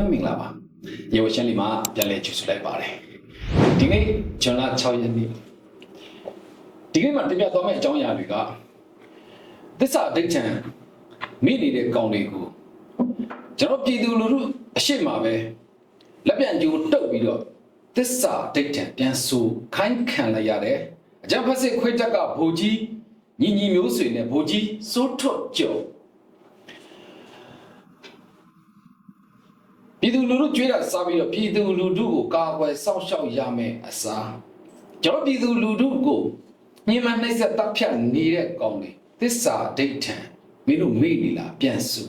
လုံးမင်္ဂလာပါရေဝရှင်းလေးမှာပြန်လဲကြိုဆိုလိုက်ပါတယ်ဒီနေ့ဇွန်လ6ရက်နေ့ဒီနေ့မှာတင်ပြသွားမယ့်အကြောင်းအရာတွေကသစ္စာဒိဋ္ဌံမိနေတဲ့ကောင်တွေကိုကျွန်တော်ပြည်သူလူထုအရှိမပဲလက်ပြန်ကြိုးတုပ်ပြီးတော့သစ္စာဒိဋ္ဌံပြန်ဆိုခိုင်းခံလိုက်ရတယ်အကြံဖက်စစ်ခွေးတက်ကဘိုလ်ကြီးညီညီမျိုးဆွေနဲ့ဘိုလ်ကြီးစိုးထွတ်ကျော် ပြည်သူလူထုကြွေးတာစားပြီးတော့ပြည်သူလူထုကိုကာကွယ်စောင့်ရှောက်ရမယ်အစားကျွန်တော်ပြည်သူလူထုကိုညှဉ်းပန်းနှိပ်စက်တပ်ဖြတ်နေတဲ့ကောင်တွေသစ္စာဒိဋ္ဌံမင်းတို့မေ့နေလားပြန်စု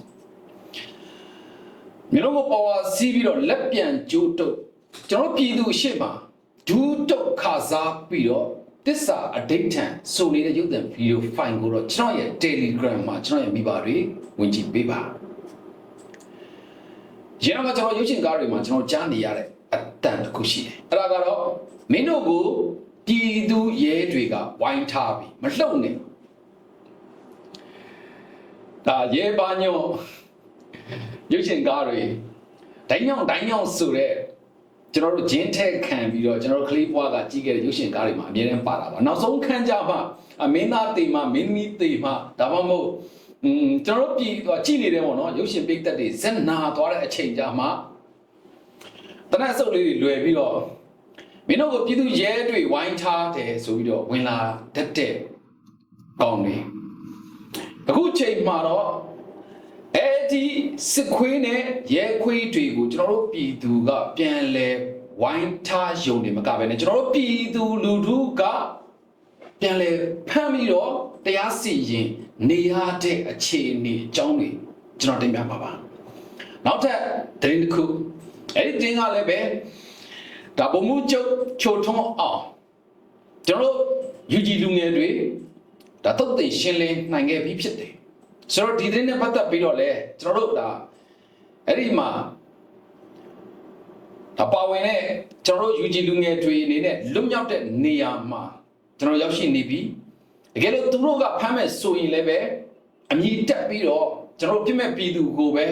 မင်းတို့ကိုပေါ်ဝါစီးပြီးတော့လက်ပြန်ကြိုးတုပ်ကျွန်တော်ပြည်သူအရှိမဒူးတုပ်ခါစားပြီးတော့သစ္စာအဒိဋ္ဌံစုံနေတဲ့ရုပ်သံဗီဒီယိုဖိုင်ကိုတော့ကျွန်တော်ရဲ့ Telegram မှာကျွန်တော်ရဲ့မိဘတွေဝင်ကြည့်ပေးပါ ရင်းတော့ကျွန်တော်ရုပ်ရှင်ကားတွေမှာကျွန်တော်ကြားနေရတဲ့အတန်တစ်ခုရှိတယ်အဲ့ဒါကတော့မင်းတို့ကိုပြည်သူရဲတွေကဝိုင်းထားပြီးမလှုပ်နဲ့ဒါရဲပါညောရုပ်ရှင်ကားတွေဒိုင်းညောင်းဒိုင်းညောင်းဆိုတဲ့ကျွန်တော်တို့ဂျင်းထက်ခံပြီးတော့ကျွန်တော်တို့ကလေးဘွားကကြီးခဲ့တဲ့ရုပ်ရှင်ကားတွေမှာအများနဲ့ပါတာပါနောက်ဆုံးခန်းကြမှာအမင်းသားတေမှာမင်းသမီးတေမှာဒါမှမဟုတ် อืมကျွန်တော်တို့ပြည်ကြည့်နေတယ်ပေါ့နော်ရုပ်ရှင်ပိတ်သက်တွေဇက်နာသွားတဲ့အချိန်ကြမှာတနက်စုပ်လေးတွေလွယ်ပြီးတော့မင်းတို့ကပြည်သူရဲတွေဝိုင်းထားတယ်ဆိုပြီးတော့ဝင်လာတတ်တဲ့ကောင်းနေအခုချိန်မှာတော့အဲ့ဒီစစ်ခွေးနဲ့ရဲခွေးတွေကိုကျွန်တော်တို့ပြည်သူကပြန်လဲဝိုင်းထားယုံနေမကပဲねကျွန်တော်တို့ပြည်သူလူထုက ပြန်လဲဖမ်းပြီးတော့တရားစီရင် နေရတဲ့အခြေအနေအကြောင်းတွေကျွန်တော်တင်ပြပါပါနောက်ထပ်သတင်းတစ်ခုအဲ့ဒီတင်းကလည်းပဲဒါပုံမှုချုပ်ချိုထုံးအောင်ကျွန်တော်တို့ UG လူငယ်တွေဒါတုတ်သိရှင်းလင်းနိုင်ခဲ့ပြီဖြစ်တယ်ဆိုတော့ဒီသတင်းနဲ့ပတ်သက်ပြီးတော့လည်းကျွန်တော်တို့ဒါအဲ့ဒီမှာဒါပါဝင်တဲ့ကျွန်တော်တို့ UG လူငယ်တွေအနေနဲ့လွတ်မြောက်တဲ့နေရာမှာကျွန်တော်ရောက်ရှိနေပြီ တကယ်လို့သူတို့ကဖမ်းမဲ့ဆိုရင်လည်းပဲအမြည်တက်ပြီးတော့ကျွန်တော်တို့ပြစ်မဲ့ပြည်သူကိုပဲ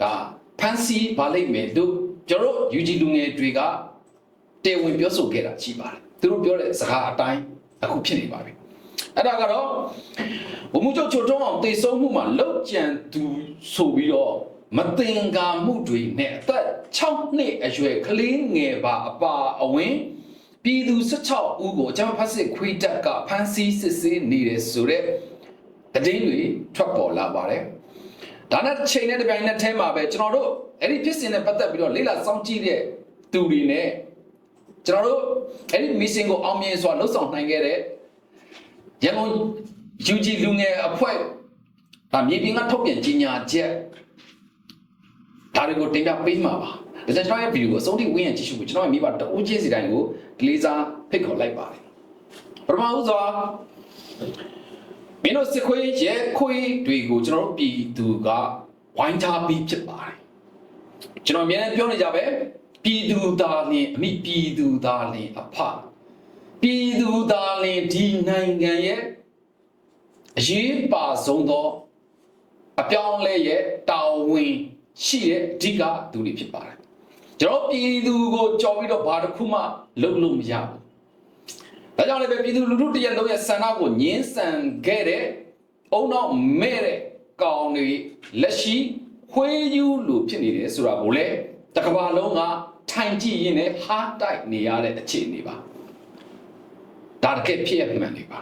ဒါဖမ်းဆီးပါလိမ့်မယ်လို့ကျွန်တော်တို့ UG လူငယ်တွေကတေဝင်ပြောဆိုခဲ့တာရှိပါတယ်သူတို့ပြောတဲ့စကားအတိုင်းအခုဖြစ်နေပါပြီအဲ့ဒါကတော့ဘုံမှုချုပ်ချိုထုံးအောင်တေဆုံးမှုမှာလောက်ကြံသူဆိုပြီးတော့မတင်ကာမှုတွေနဲ့အသက်6နှစ်အရွယ်ကလေးငယ်ပါအပါအဝင် ပြည်သူ16ဦးကိုအကြမ်းဖက်စစ်ခွေးတပ်ကဖမ်းဆီးစစ်ဆေးနေတယ်ဆိုတဲ့သတင်းတွေထွက်ပေါ်လာပါတယ်ဒါနဲ့ချိန်နဲ့တပြိုင်နက်တည်းမှာပဲကျွန်တော်တို့အဲ့ဒီဖြစ်စဉ်နဲ့ပတ်သက်ပြီးတော့လေ့လာစောင့်ကြည့်တဲ့သူတွေနဲ့ကျွန်တော်တို့အဲ့ဒီ mission ကိုအောင်မြင်စွာလှုပ်ဆောင်နိုင်ခဲ့တဲ့ရန်ကုန် UG လူငယ်အဖွဲ့ဒါမြေပြင်ကထုတ်ပြန်ကြေညာချက်ဒါတွေကိုတင်ပြပေးမှာပါ ဒါကြောင့်ကျွန်တော်ရဲ့ဗီဒီယိုကိုအဆုံးထိဝင်ရကြည့်ရှုဖို့ကျွန်တော်ရဲ့မိဘတဦးချင်းစီတိုင်းကိုဒီလေးစားဖိတ်ခေါ်လိုက်ပါတယ်ပထမဦးစွာမင်းတို့စစ်ခွေးရဲခွေးတွေကိုကျွန်တော်တို့ပြည်သူကဝိုင်းထားပြီးဖြစ်ပါတယ်ကျွန်တော်အများနဲ့ပြောနေကြပဲပြည်သူသားလင်အမိပြည်သူသားလင်အဖပြည်သူသားလင်ဒီနိုင်ငံရဲ့အရေးပါဆုံးသောအပြောင်းလဲရဲ့တာဝန်ရှိတဲ့အဓိကသူတွေဖြစ်ပါတယ် ကျွန်တော်ပြည်သူကိုကြော်ပြီးတော့ဘာတစ်ခုမှလုပ်လို့မရဘူးဒါကြောင့်လည်းပဲပြည်သူလူထုတရက်လုံးရဲ့ဆန္ဒကိုညှင်းဆန်ခဲ့တဲ့အုံတော့မဲ့တဲ့ကောင်တွေလက်ရှိခွေးယူလို့ဖြစ်နေတယ်ဆိုတာကိုလည်းတစ်ကမ္ဘာလုံးကထိုင်ကြည့်ရင်းနဲ့ဟားတိုက်နေရတဲ့အခြေအနေပါဒါတကယ်ဖြစ်ရမှန်နေပါ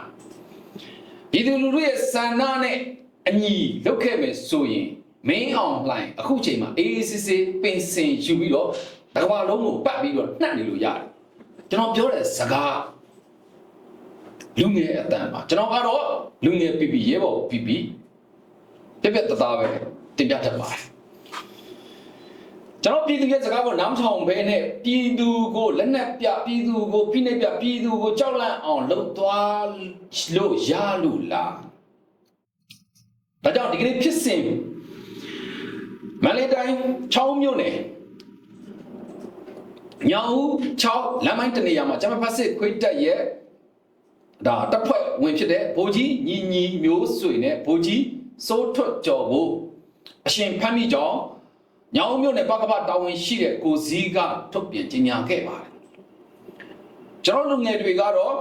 ပြည်သူလူထုရဲ့စန္ဒနဲ့အညီလုပ်ခဲ့မယ်ဆိုရင် main online အခုချိန်မှာ AACC ပင်စင်ယူပြီးတော့တကဘာလုံးကိုပတ်ပြီးတော့နှက်နေလို့ရတယ်ကျွန်တော်ပြောတဲ့စကားလူငယ်အတန်ပါကျွန်တော်ကတော့လူငယ် PP ရဲဘော် PP ပြက်ပြက်တသားပဲတင်ပြတတ်ပါတယ်ကျွန်တော်ပြည်သူရဲ့စကားကိုနားမထောင်ဘဲနဲ့ပြည်သူကိုလက်နက်ပြပြည်သူကိုဖိနှိပ်ပြပြည်သူကိုကြောက်လန့်အောင်လှုပ်သွားလို့ရလို့လားဒါကြောင့်ဒီကနေ့ဖြစ်စဉ် မန္တလေးတိုင်း6မြို့နယ်ညောင်ဦး6လမ်းမိုင်းတနေရာမှာဂျမဖတ်စစ်ခွေးတက်ရဲ့ဒါတပ်ဖွဲ့ဝင်ဖြစ်တဲ့ဗိုလ်ကြီးညီညီမျိုးဆွေနဲ့ဗိုလ်ကြီးစိုးထွတ်ကျော်ကိုအရှင်ဖမ်းမိကြောင်းညောင်မြို့နယ်ပကပတာဝန်ရှိတဲ့ကိုစည်းကထုတ်ပြန်ကြေညာခဲ့ပါတယ်ကျွန်တော်လူငယ်တွေကတော့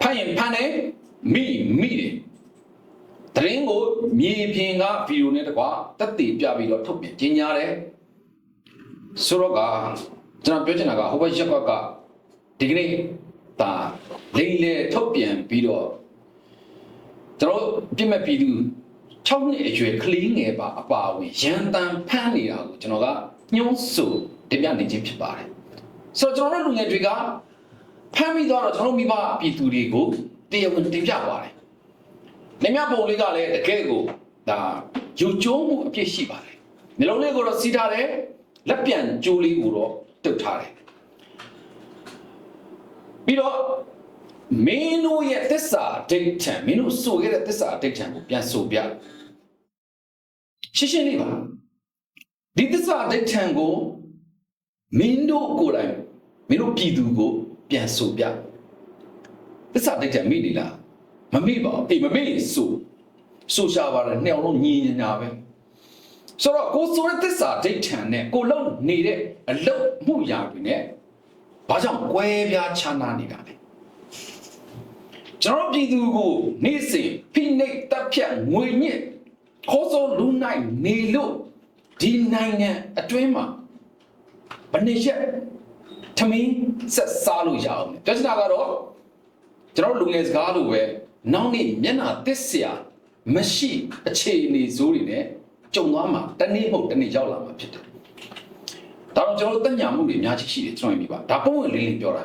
ဖမ်းရင်ဖမ်းတယ်မိမိတယ် တရင်ကိုမြေပြင်ကဗီဒီယိုနဲ့တကွာတက်တည်ပြပြီးတော့ထုတ်ပြန်ကြေညာတယ်ဆိုတော့ကကျွန်တော်ပြောချင်တာကဟိုဘက်ရက်ကွက်ကဒီကနေ့ဒါလိမ့်လေထုတ်ပြန်ပြီးတော့ကျွန်တော်ပြစ်မဲ့ပြည်သူ6နှစ်အရွယ်ကလေးငယ်ပါအပါအဝင်ရန်တန်ဖမ်းနေတာကိုကျွန်တော်ကညှိုးဆိုတင်ပြနေခြင်းဖြစ်ပါတယ်ဆိုတော့ကျွန်တော်တို့လူငယ်တွေကဖမ်းပြီးတော့ကျွန်တော်မိဘပြည်သူတွေကိုတရားဝင်တင်ပြပါတယ် နေမြပုံလေးကလည်းတကယ်ကိုဒါယူကျုံးမှုအပြည့်ရှိပါတယ်မျိုးလုံးလေးကိုတော့စီးထားတယ်လက်ပြန်ကျိုးလေးကိုတော့တုတ်ထားတယ်ပြီးတော့မင်းတို့ရဲ့သစ္စာဒိဋ္ဌံမင်းတို့ဆိုခဲ့တဲ့သစ္စာဒိဋ္ဌံကိုပြန်ဆိုပြရှင်းရှင်းလေးပါဒီသစ္စာဒိဋ္ဌံကိုမင်းတို့ကိုယ်တိုင်မင်းတို့ပြည်သူကို ပြန်ဆိုပြသစ္စာဒိဋ္ဌံမိနေလား မမိပါဘူးအေးမမိရင်ဆိုဆိုရှာပါတယ်နှစ်အောင်လုံးညီညာပဲဆိုတော့ကိုဆိုတဲ့သစ္စာဒိဋ္ဌံနဲ့ကိုလုံနေတဲ့အလုတ်မှုရာတွေနဲ့ဘာကြောင့်ကွဲပြားခြားနားနေတာလဲကျွန်တော်ပြည်သူကိုနေ့စဉ်ဖိနှိပ်တပ်ဖြတ်ငွေညစ်ခေါ်ဆိုလူနိုင်နေလို့ဒီနိုင်ငံအတွင်းမှာဘယ်နှစ်ရက်ထမင်းဆက်စားလို့ရအောင်လဲပြောချင်တာကတော့ကျွန်တော်လူငယ်စကားလိုပဲ နောက်နေ့မျက်နှာတစ်စရာမရှိအခြေအနေဆိုးတွေနဲ့ကြုံသွားမှာတနေ့မဟုတ်တနေ့ရောက်လာမှာဖြစ်တယ်။ဒါတော့ကျွန်တော်တို့တညာမှုတွေအများကြီးရှိတယ်ကျွန်တော်မြင်ပါဒါပုံဝင်လေးလေးပြောတာ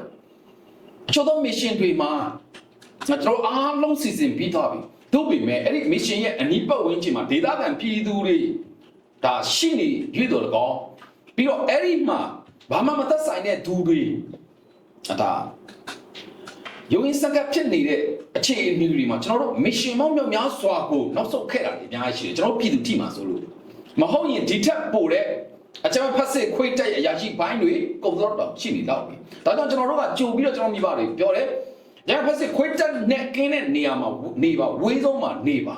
။ကျော်သောမစ်ရှင်တွေမှာကျွန်တော်အားလုံးစီစဉ်ပြီးသွားပြီ။တို့ပေမဲ့အဲ့ဒီမစ်ရှင်ရဲ့အနီးပတ်ဝန်းကျင်မှာဒေသခံပြည်သူတွေဒါရှိနေရွေ့တော်လည်းကောင်းပြီးတော့အဲ့ဒီမှာဘာမှမသက်ဆိုင်တဲ့သူတွေဒါ ယုံရင်စကားဖြစ်နေတဲ့အခြေအနေတွေမှာကျွန်တော်တို့ mission မောင်းမြောက်များစွာကိုနောက်ဆုတ်ခဲ့တာတွေအများကြီးရှိတယ်ကျွန်တော်တို့ပြည်သူထိမှာဆိုလို့မဟုတ်ရင်ဒီထက်ပိုတဲ့အကြမ်းဖက်စစ်ခွေးတက်အရာရှိဘိုင်းတွေကုန်တော့တော့ရှိနေတော့ပြီဒါကြောင့်ကျွန်တော်တို့ကကြိုပြီးတော့ကျွန်တော်မိဘတွေပြောတယ်ရန်ဖက်စစ်ခွေးတက်နဲ့ကင်းတဲ့နေရာမှာနေပါဝေးဆုံးမှာနေပါ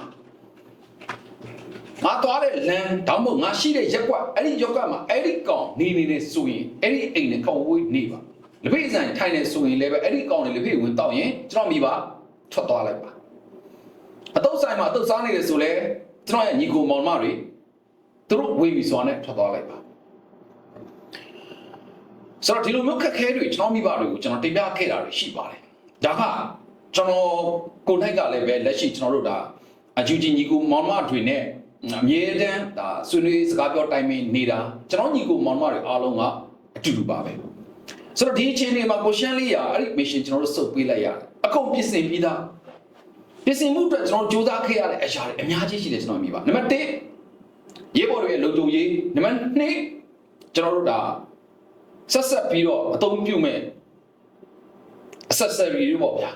ငါသွားတဲ့လမ်းတောင်းမို့ငါရှိတဲ့ရက်ကွက်အဲ့ဒီရက်ကွက်မှာအဲ့ဒီကောင်နေနေနေဆိုရင်အဲ့ဒီအိမ်နဲ့ကောင်ဝေးနေပါ လပိစံထိုင်နေဆိုရင်လည်းပဲအဲ့ဒီကောင်တွေလပိဝင်တောက်ရင်ကျွန်တော်မိပါထွက်သွားလိုက်ပါအတုပ်ဆိုင်မှာအတုပ်စားနေတယ်ဆိုလဲကျွန်တော်ရဲ့ညီကိုမောင်မတွေသူတို့ဝေးပြီဆိုတာနဲ့ထွက်သွားလိုက်ပါဆိုတော့ဒီလိုမျိုးခက်ခဲတွေကျွန်တော်မိဘတွေကိုကျွန်တော်တင်ပြခဲ့တာတွေရှိပါတယ်ဒါကကျွန်တော်ကိုယ်တိုင်ကလည်းပဲလက်ရှိကျွန်တော်တို့ဒါအကျူချင်းညီကိုမောင်မတွေနဲ့အမြဲတမ်းဒါဆွေးနွေးစကားပြောတိုင်းမင်းနေတာကျွန်တော်ညီကိုမောင်မတွေအားလုံးကအတူတူပါပဲ ဆိုတော့ဒီအချိန်လေးမှာကိုရှမ်းလေးရအဲ့ဒီ mission ကျွန်တော်တို့စုပ်ပေးလိုက်ရတယ်အကုန်ပြင်ဆင်ပြီးသားပြင်ဆင်မှုအတွက်ကျွန်တော်စူးစမ်းခဲ့ရတဲ့အရာတွေအများကြီးရှိတယ်ကျွန်တော်မြင်ပါနံပါတ်1ရေးပေါ်တွေရဲ့လုံခြုံရေးနံပါတ်2ကျွန်တော်တို့ဒါဆက်ဆက်ပြီးတော့အသုံးပြုမဲ့ accessory တွေပေါ့ဗျာ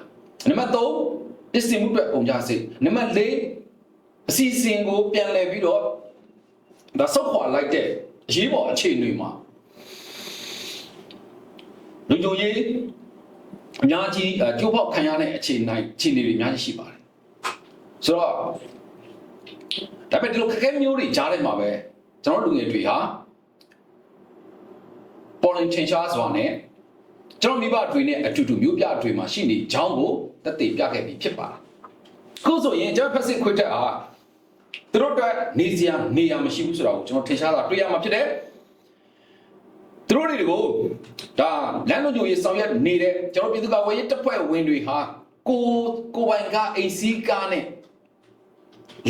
နံပါတ်3ပစ္စည်းမှုအတွက်ကုန်ကြစိတ်နံပါတ်4အစီအစဉ်ကိုပြန်လည်ပြီးတော့ဒါဆောက်ခွာလိုက်တဲ့အရေးပေါ်အခြေအနေမှာ လူကြုံရေးအများကြီးကြိုးပေါက်ခံရတဲ့အခြေအနေအခြေအနေတွေအများကြီးရှိပါတယ်ဆိုတော့ဒါပေမဲ့ဒီလိုခက်ခဲမျိုးတွေကြားထဲမှာပဲကျွန်တော်လူငယ်တွေဟာပေါ်လင်ထင်ရှားစွာနဲ့ကျွန်တော်မိဘတွေနဲ့အတူတူမျိုးပြတွေမှာရှိနေကြောင်းကိုတက်တည်ပြခဲ့ပြီးဖြစ်ပါတယ်ခုဆိုရင်ကျွန်တော်ဖက်စစ်ခွေတက်အားသူတို့အတွက်နေစရာနေရာမရှိဘူးဆိုတော့ကျွန်တော်ထင်ရှားတာတွေ့ရမှာဖြစ်တယ်သူ တို့တွေကိုဒါလမ်းလုံးကြိုရေးဆောင်ရွက်နေတဲ့ကျွန်တော်ပြည်သူ့ကာကွယ်ရေးတပ်ဖွဲ့ဝင်တွေဟာကိုကိုပိုင်ကအိစီကားနဲ့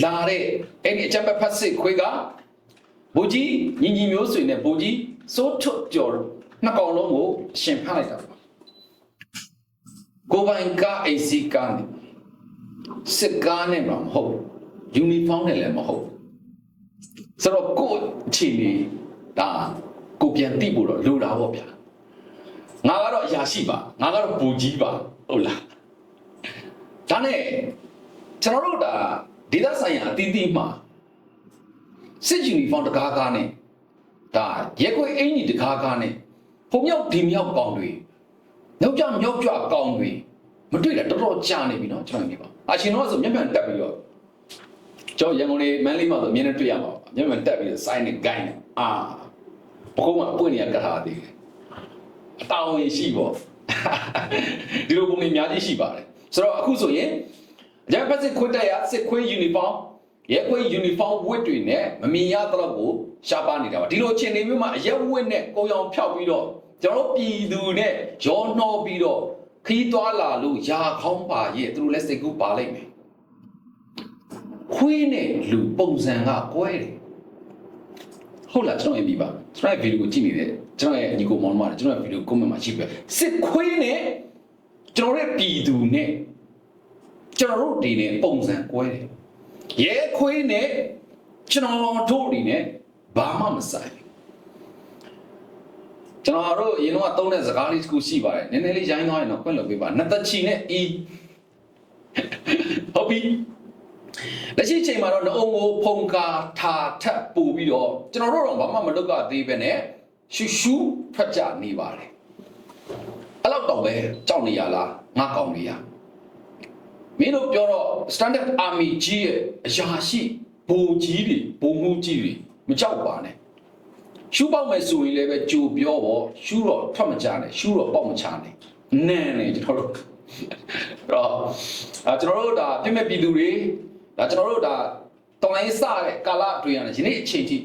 လာတဲ့အဲ့ဒီအချမ်းဘက်ဖက်စစ်ခွေးကဘူကြီးညီညီမျိုးဆွေနဲ့ဘူကြီးစိုးထွတ်ကြော်နှစ်ကောင်လုံးကိုရှင်ဖမ်းလိုက်တာပါကိုပိုင်ကအိစီကားနဲ့စစ်ကားနဲ့မှမဟုတ်ယူနီဖောင်းနဲ့လည်းမဟုတ်ဆိုတော့ကိုယ့်အခြေအနေဒါ ကိုပြန်သိဖို့တော့လိုတာပေါ့ဗျာငါကတော့အရာရှိပါငါကတော့ဘူကြီးပါဟုတ်လားဒါနဲ့ကျွန်တော်တို့ဒါဒေသဆိုင်ရာအသီးသီးမှာစစ်ယူနီဖောင်းတကားကားနဲ့ဒါရက်ခွေအင်ကြီးတကားကားနဲ့ဖုံမြောက်ဒီမြောက်ကောင်းတွေမြောက်ကြမြောက်ကြကောင်းတွေမတွေ့တာတော်တော်ကြာနေပြီเนาะကျွန်တော်မြင်ပါအရှင်တော့ဆိုမျက်မှန်တက်ပြီးတော့ကျွန်တော်ရန်ကုန်လေးမန်းလေးမှာဆိုအမြင်နဲ့တွေ့ရမှာပါမျက်မှန်တက်ပြီးတော့ sign နဲ့ gain နဲ့ အာ ဘကုန်းကပွင့်နေရကထားသေးတယ်အတောင်ရင်ရှိပေါ့ဒီလိုပုံတွေအများကြီးရှိပါတယ်ဆိုတော့အခုဆိုရင်အကြမ်းဖက်စစ်ခွတ်တက်ရစစ်ခွေးယူနီဖောင်းရဲခွေးယူနီဖောင်းဝတ်တွေနဲ့မမြင်ရတော့ကိုရှားပါနေတာပါဒီလိုအခြေအနေမျိုးမှာအရက်ဝတ်နဲ့ကိုရောင်ဖြောက်ပြီးတော့ကျွန်တော်တို့ပြည်သူနဲ့ရောနှောပြီးတော့ခီးသွားလာလို့ယာခေါင်းပါရဲ့သူတို့လည်းစိတ်ကူးပါလိမ့်မယ်ခွေးနဲ့လူပုံစံကကွဲတယ် ဟုတ်လားကျွန်တော်ရေးပြပါကျွန်တော်ရဲ့ဗီဒီယိုကိုကြည့်နေတယ်ကျွန်တော်ရဲ့ညီကိုမောင်မတွေကျွန်တော်ရဲ့ဗီဒီယိုကွန်မန့်မှာကြည့်ပြစစ်ခွေးနဲ့ကျွန်တော်ရဲ့ပြည်သူနဲ့ကျွန်တော်တို့ဒီနဲ့ပုံစံကွဲတယ်ရဲခွေးနဲ့ကျွန်တော်တို့ဒီနဲ့ဘာမှမဆိုင်ဘူးကျွန်တော်တို့အရင်တော့သုံးတဲ့စကားလေးတစ်ခုရှိပါတယ်နည်းနည်းလေးရိုင်းသွားရင်တော့ခွင့်လွှတ်ပေးပါနတ်သက်ချီနဲ့အီဟုတ်ပြီ လက်ရှိချိန်မှာတော့နှအုံကိုဖုံကာထာထပ်ပူပြီးတော့ကျွန်တော်တို့တော့ဘာမှမလုပ်ရသေးပဲနဲ့ရှူရှူထွက်ကြနေပါတယ်အဲ့လောက်တော့ပဲကြောက်နေရလားငါကောင်းနေရမင်းတို့ပြောတော့ standard army ကြီးရဲ့အရာရှိဘူကြီးတွေဘူမှုကြီးတွေမကြောက်ပါနဲ့ရှူပေါက်မယ်ဆိုရင်လည်းပဲကြိုပြောပေါ့ရှူတော့ထွက်မကြနဲ့ရှူတော့ပေါက်မချနဲ့နန်းနေကျွန်တော်တို့အဲ့တော့အာကျွန်တော်တို့ဒါပြည့်မဲ့ပြည်သူတွေ ဒါကျွန်တော်တို့ဒါတော်လိုင်းစတဲ့ကာလအတွင်းရတယ်ယနေ့အချိန်ထိ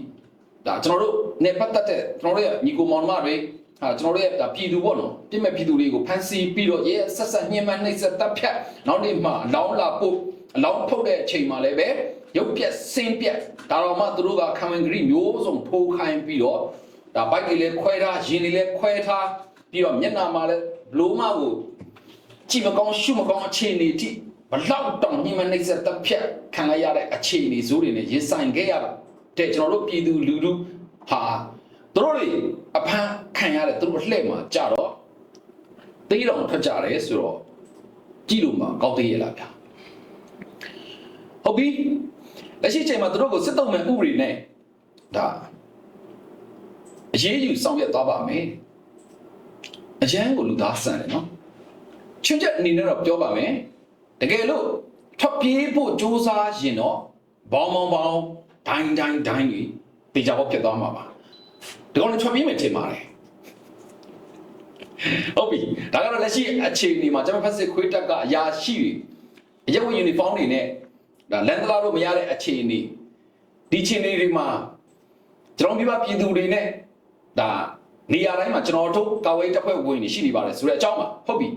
ဒါကျွန်တော်တို့နေပတ်သက်တဲ့ကျွန်တော်တို့ရဲ့ညီကိုမောင်နှမတွေဟာကျွန်တော်တို့ရဲ့ဒါပြည်သူပေါ့နော်ပြည့်မဲ့ပြည်သူတွေကိုဖမ်းဆီးပြီးတော့ရဲဆက်ဆက်ညှဉ်းပန်းနှိပ်စက်တပ်ဖြတ်နောက်နေ့မှအလောင်းလာပို့အလောင်းထုတ်တဲ့အချိန်မှလည်းပဲရုပ်ပြက်ဆင်းပြက်ဒါတော့မှသူတို့ကခံဝင်ဂရိမျိုးစုံထိုးခိုင်းပြီးတော့ဒါဘိုက်တွေလည်းခွဲထားရင်တွေလည်းခွဲထားပြီးတော့မျက်နှာမှာလည်းဘလိုမှကိုကြည့်မကောင်းရှုမကောင်းအခြေအနေတိ ဘလောက်တောင်ညှိမနှိမ့်ဆက်တစ်ဖြတ်ခံရရတဲ့အခြေအနေဇိုးတွေနဲ့ရင်ဆိုင်ခဲ့ရတဲ့ကျွန်တော်တို့ပြည်သူလူထုဟာသူတို့တွေအဖမ်းခံရတဲ့သူတို့အလှည့်မှာကြတော့တေးတော်ထွက်ကြတယ်ဆိုတော့ကြည့်လို့မှကောင်းသေးရဲ့လားဗျာဟုတ်ပြီလက်ရှိချိန်မှာသူတို့ကိုစစ်တုံးမဲ့ဥပဒေနဲ့ဒါအရေးယူဆောင်ရွက်သွားပါမယ်အရန်ကိုလူသားဆန်တယ်နော်ချွတ်ချက်အနေနဲ့တော့ပြောပါမယ် တကယ်လို့ထွက်ပြေးဖို့စ조사ရင်တော့ဘောင်းဘောင်းဘောင်းဒိုင်းဒိုင်းဒိုင်းကြီးတေချာဘောဖြစ်သွားမှာပါဒီကောင်လည်းထွက်ပြေးမယ်ထင်ပါတယ်ဟုတ်ပြီဒါကတော့လက်ရှိအခြေအနေမှာကျွန်တော်ဖက်စစ်ခွေးတက်ကအရာရှိတွေအရက်ဝယူနီဖောင်းတွေနဲ့ဒါလန်ဒလာတို့မရတဲ့အခြေအနေဒီအခြေအနေတွေမှာကျွန်တော်ပြပပြည်သူတွေနဲ့ဒါနေရာတိုင်းမှာကျွန်တော်တို့ကာဝေးတပ်ဖွဲ့ဝင်တွေရှိနေပါတယ်ဆိုတဲ့အကြောင်းပါဟုတ်ပြီ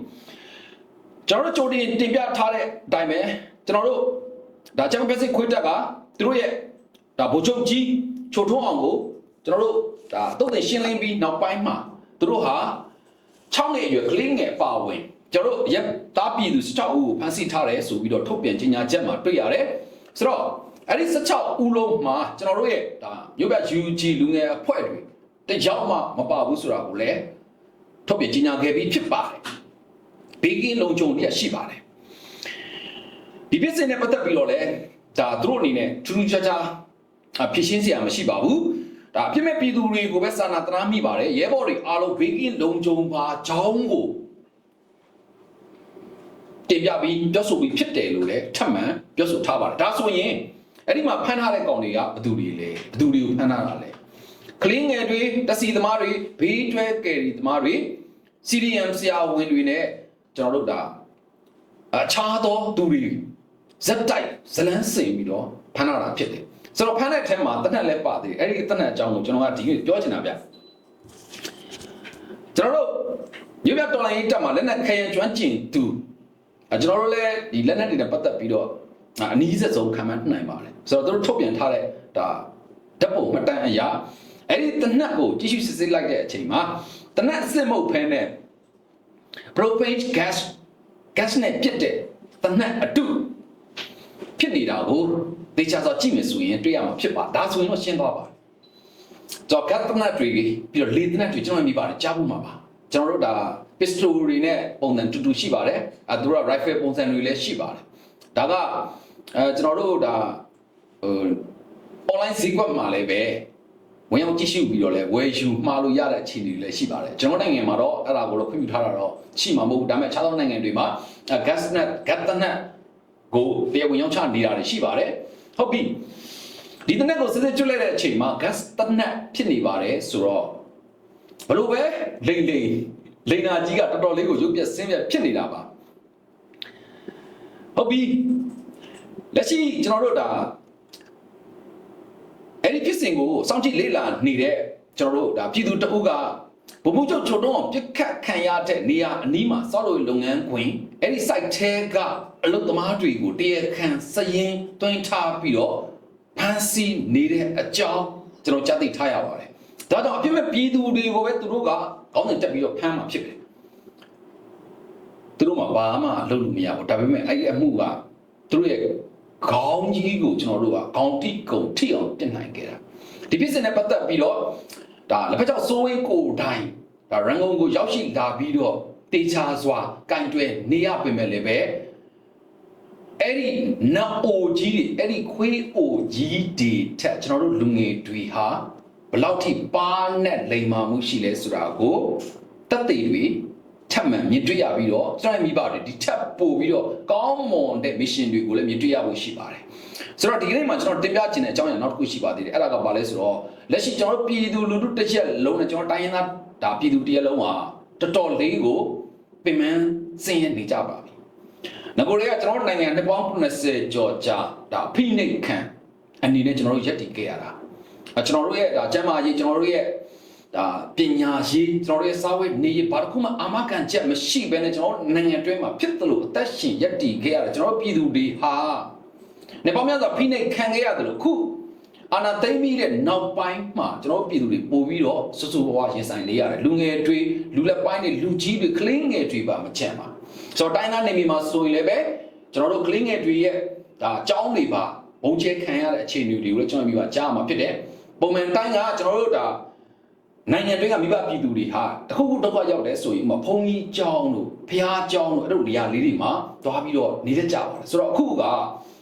ကျွန်တော်တို့ကြိုတင်တင်ပြထားတဲ့အတိုင်းပဲကျွန်တော်တို့ဒါချမ်ပီယံခွေးတက်ကသူတို့ရဲ့ဒါဗိုလ်ချုပ်ကြီးချိုထွန်းအောင်ကိုကျွန်တော်တို့ဒါတုတ်တင်ရှင်းလင်းပြီးနောက်ပိုင်းမှာသူတို့ဟာ6နှစ်အရွယ်ကလေးငယ်ပါဝင်ကျွန်တော်တို့ရက်သားပြည်သူ16ဦးကိုဖမ်းဆီးထားတယ်ဆိုပြီးတော့ထုတ်ပြန်ကြေညာချက်မှာတွေ့ရတယ်ဆိုတော့အဲ့ဒီ16ဦးလုံးမှာကျွန်တော်တို့ရဲ့ဒါမြို့ပြ UG လူငယ်အဖွဲ့တွေတယောက်မှမပါဘူးဆိုတာကိုလည်းထုတ်ပြန်ကြေညာခဲ့ပြီးဖြစ်ပါတယ် ဘေးကင်းလုံခြုံရရှိပါတယ်ဒီပြစ်စင်နဲ့ပတ်သက်ပြီးတော့လည်းဒါသူတို့အနေနဲ့ထူးထူးခြားခြားအဖြစ်ရှင်းစရာမရှိပါဘူးဒါအပြစ်မဲ့ပြည်သူတွေကိုပဲစာနာတနာမိပါတယ်ရဲဘော်တွေအားလုံးဘေးကင်းလုံခြုံပါကြောင်းကိုတင်ပြပြီးပြောဆိုပြီးဖြစ်တယ်လို့လည်းထပ်မံပြောဆိုထားပါတယ်ဒါဆိုရင်အဲ့ဒီမှာဖမ်းထားတဲ့ကောင်တွေကဘယ်သူတွေလဲဘယ်သူတွေကိုဖမ်းထားတာလဲကလင်းငယ်တွေတစီသမားတွေဘေးတွဲကယ်ရီသမားတွေ CDM ဆရာဝန်တွေနဲ့ ကျွန်တော်တို့ဒါအခြားသောသူတွေဇက်တိုက်ဇလန်းစင်ပြီးတော့ဖမ်းလာတာဖြစ်တယ်ဆိုတော့ဖမ်းတဲ့အထက်မှာတနက်လည်းပါသေးတယ်အဲ့ဒီတနက်အကြောင်းကိုကျွန်တော်ကဒီနေ့ပြောချင်တာဗျကျွန်တော်တို့မြို့ပြတော်လိုင်းရေးတက်မှာလက်နက်ခရံကျွမ်းကျင်သူအဲကျွန်တော်တို့လည်းဒီလက်နက်တွေနဲ့ပတ်သက်ပြီးတော့အနည်းဆက်ဆုံးခံမှန်းနိုင်ပါတယ်ဆိုတော့သူတို့ထုတ်ပြန်ထားတဲ့ဒါဓာတ်ပုံမှတ်တမ်းအရာအဲ့ဒီတနက်ကိုကြည့်ရှုစစ်ဆေးလိုက်တဲ့အချိန်မှာတနက်အစစ်မဟုတ်ဖဲနဲ့ propane gas gas နဲ့ပြစ်တဲ့တနက်အတုဖြစ်နေတာကိုဒေချာဆိုကြည့်မယ်ဆိုရင်တွေ့ရမှာဖြစ်ပါဒါဆိုရင်တော့ရှင်းသွားပါကြောက် gas တနက်တွေပြီးတော့လေတနက်တွေကျွန်တော်မိပါတယ်ကြားဖို့မှာပါကျွန်တော်တို့ဒါ pistol တွေနဲ့ပုံစံတူတူရှိပါတယ်အဲသူတို့က rifle ပုံစံတွေလည်းရှိပါတယ်ဒါကအဲကျွန်တော်တို့ဒါဟို online ဈေးကွက်မှာလည်းပဲဝင်ရောက်ကြည့်ရှုပြီးတော့လဲဝယ်ယူမှားလို့ရတဲ့အခြေအနေတွေလည်းရှိပါတယ်ကျွန်တော်နိုင်ငံမှာတော့အဲ့ဒါကိုတော့ခွင့်ပြုထားတာတော့ ရှိမှာမဟုတ်ဘူးဒါပေမဲ့ခြားသောနိုင်ငံတွေမှာ gas net gas net ကိုတရားဝင်ရောက်ချနေတာတွေရှိပါတယ်ဟုတ်ပြီဒီတနက်ကိုစစ်စစ်ကျွတ်လိုက်တဲ့အချိန်မှာ gas တနက်ဖြစ်နေပါတယ်ဆိုတော့ဘလို့ပဲလိမ့်လိမ့်လိန်နာကြီးကတော်တော်လေးကိုရုပ်ပြက်ဆင်းပြက်ဖြစ်နေတာပါဟုတ်ပြီလက်ရှိကျွန်တော်တို့ဒါအဲ့ဒီဖြစ်စဉ်ကိုစောင့်ကြည့်လေ့လာနေတဲ့ကျွန်တော်တို့ဒါပြည်သူတအုပ်က ဘုံမှုချုပ်ချုံတော့ပြစ်ခတ်ခံရတဲ့နေရာအနီးမှာစောက်လို့လုပ်ငန်းခွင်အဲ့ဒီ site ထဲကအလုပ်သမားတွေကိုတရားခံစရင်တွင်းထားပြီးတော့ဖမ်းဆီးနေတဲ့အကြောင်းကျွန်တော်ကြားသိထားရပါတယ်ဒါကြောင့်အပြစ်မဲ့ပြည်သူတွေကိုပဲသူတို့ကခေါင်းစဉ်တက်ပြီးတော့ဖမ်းမှာဖြစ်တယ်သူတို့မှဘာမှလုပ်လို့မရဘူးဒါပေမဲ့အဲ့ဒီအမှုကသူတို့ရဲ့ခေါင်းကြီးကိုကျွန်တော်တို့ကခေါင်းတိကုံထိအောင်ပြစ်နိုင်ခဲ့တာဒီပြစ်စင်နဲ့ပတ်သက်ပြီးတော့ ဒါလက်ဖက်ချောက်စိုးဝင်းကိုတိုင်းဒါရန်ကုန်ကိုရောက်ရှိလာပြီးတော့တေချာစွာကင်တွယ်နေရပြင်မဲ့လည်းပဲအဲ့ဒီနအိုကြီးတွေအဲ့ဒီခွေးအိုကြီးတွေထက်ကျွန်တော်တို့လူငယ်တွေဟာဘယ်လောက်ထိပါနဲ့လိမ်မာမှုရှိလဲဆိုတာကိုတက်သေးတွေထပ်မံမြင်တွေ့ရပြီးတော့ကျွန်တော်မိဘတွေဒီထပ်ပို့ပြီးတော့ကောင်းမွန်တဲ့ mission တွေကိုလည်းမြင်တွေ့ရဖို့ရှိပါတယ် ဆိုတော့ဒီကနေ့မှာကျွန်တော်တင်ပြချင်တဲ့အကြောင်းအရာနောက်တစ်ခုရှိပါသေးတယ်အဲ့ဒါကဘာလဲဆိုတော့လက်ရှိကျွန်တော်ပြည်သူလူထုတစ်ချက်လုံးနဲ့ကျွန်တော်တိုင်းရင်းသားဒါပြည်သူတစ်ရက်လုံးဟာတော်တော်လေးကိုပင်ပန်းစင်ရနေကြပါပြီငကိုတွေကကျွန်တော်နိုင်ငံနှစ်ပေါင်း90ကျော်ကြာဒါဖိနှိပ်ခံအနေနဲ့ကျွန်တော်တို့ယက်တည်ခဲ့ရတာအဲကျွန်တော်တို့ရဲ့ဒါကျမ်းမာရေးကျွန်တော်တို့ရဲ့ဒါပညာရေးကျွန်တော်တို့ရဲ့စာဝတ်နေရေးဘာတစ်ခုမှအာမခံချက်မရှိဘဲနဲ့ကျွန်တော်တို့နိုင်ငံတွင်းမှာဖြစ်သလိုအသက်ရှင်ယက်တည်ခဲ့ရတယ်ကျွန်တော်တို့ပြည်သူတွေဟာ နေပေါင်းများစွာဖိနှိပ်ခံခဲ့ရတယ်လို့ခုအာနာသိမ့်ပြီးတဲ့နောက်ပိုင်းမှာကျွန်တော်တို့ပြည်သူတွေပို့ပြီးတော့စွစွဘဝရင်ဆိုင်နေရတယ်လူငယ်တွေလူလက်ပိုင်းတွေလူကြီးတွေကလေးငယ်တွေပါမချမ်းပါဆိုတော့တိုင်းသားနေမီမှာဆိုရင်လည်းပဲကျွန်တော်တို့ကလေးငယ်တွေရဲ့ဒါအကြောင်းတွေပါဘုံကျဲခံရတဲ့အခြေအနေတွေကိုလည်းကျွန်တော်ပြောကြားမှာဖြစ်တယ်ပုံမှန်တိုင်းကကျွန်တော်တို့ဒါနိုင်ငံတွင်းကမိဘပြည်သူတွေဟာတခုခုတစ်ခါရောက်တယ်ဆိုရင်ဥပမာဘုံကြီးကျောင်းတို့ဖျားကျောင်းတို့အဲ့လိုနေရာလေးတွေမှာသွားပြီးတော့နေတတ်ကြပါတယ်ဆိုတော့အခုက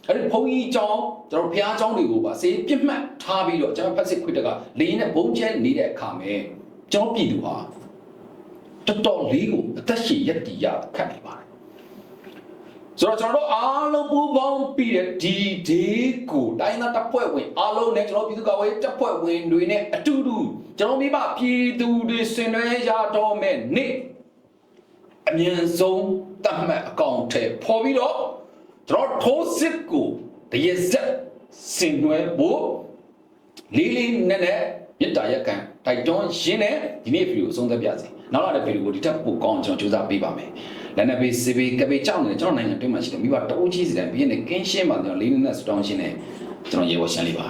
အဲ့ဒီဘုံကြီးကျောင်းကျွန်တော်ဖျားကျောင်းတွေကိုပါစေးပြစ်မှတ်ထားပြီးတော့ကျွန်တော်ဖက်စစ်ခွစ်တကလေရင်နဲ့ဘုံကျဲနေတဲ့အခါမှာကျောင်းပြည်သူဟာတော်တော်လေးကိုအသက်ရှင်ရက်တည်ရခတ်နေပါတယ်ဆိုတော့ကျွန်တော်တို့အားလုံးပူးပေါင်းပြီးတဲ့ဒီဒေးကိုတိုင်းသားတပ်ဖွဲ့ဝင်အားလုံးနဲ့ကျွန်တော်ပြည်သူ့ကာကွယ်ရေးတပ်ဖွဲ့ဝင်တွေနဲ့အတူတူကျွန်တော်မိဘပြည်သူတွေဆင်နွှဲရတော့မဲ့နေ့အမြန်ဆုံးတတ်မှတ်အကောင့်ထဲပေါ်ပြီးတော့ ကျွန်တော်ထိုးစစ်ကိုတရဇက်ဆင်နွှဲဖို့လေးလေးနက်နက်မြစ်တာရက်ကန်တိုက်တွန်းရင်းနဲ့ဒီနေ့ဗီဒီယိုအဆုံးသတ်ပြစီနောက်လာတဲ့ဗီဒီယိုကိုဒီထက်ပိုကောင်းအောင်ကျွန်တော်ကြိုးစားပေးပါမယ်လက်နက်ပေးစီပေးကပေးကြောက်နေကျွန်တော်နိုင်ငံတွင်းမှာရှိတယ်မိဘတအုပ်ကြီးစီတိုင်းဘီးနဲ့ကင်းရှင်းပါကျွန်တော်လေးနက်နဲ့စတောင်းရှင်းနဲ့ကျွန်တော်ရေဝရှမ်းလေးပါ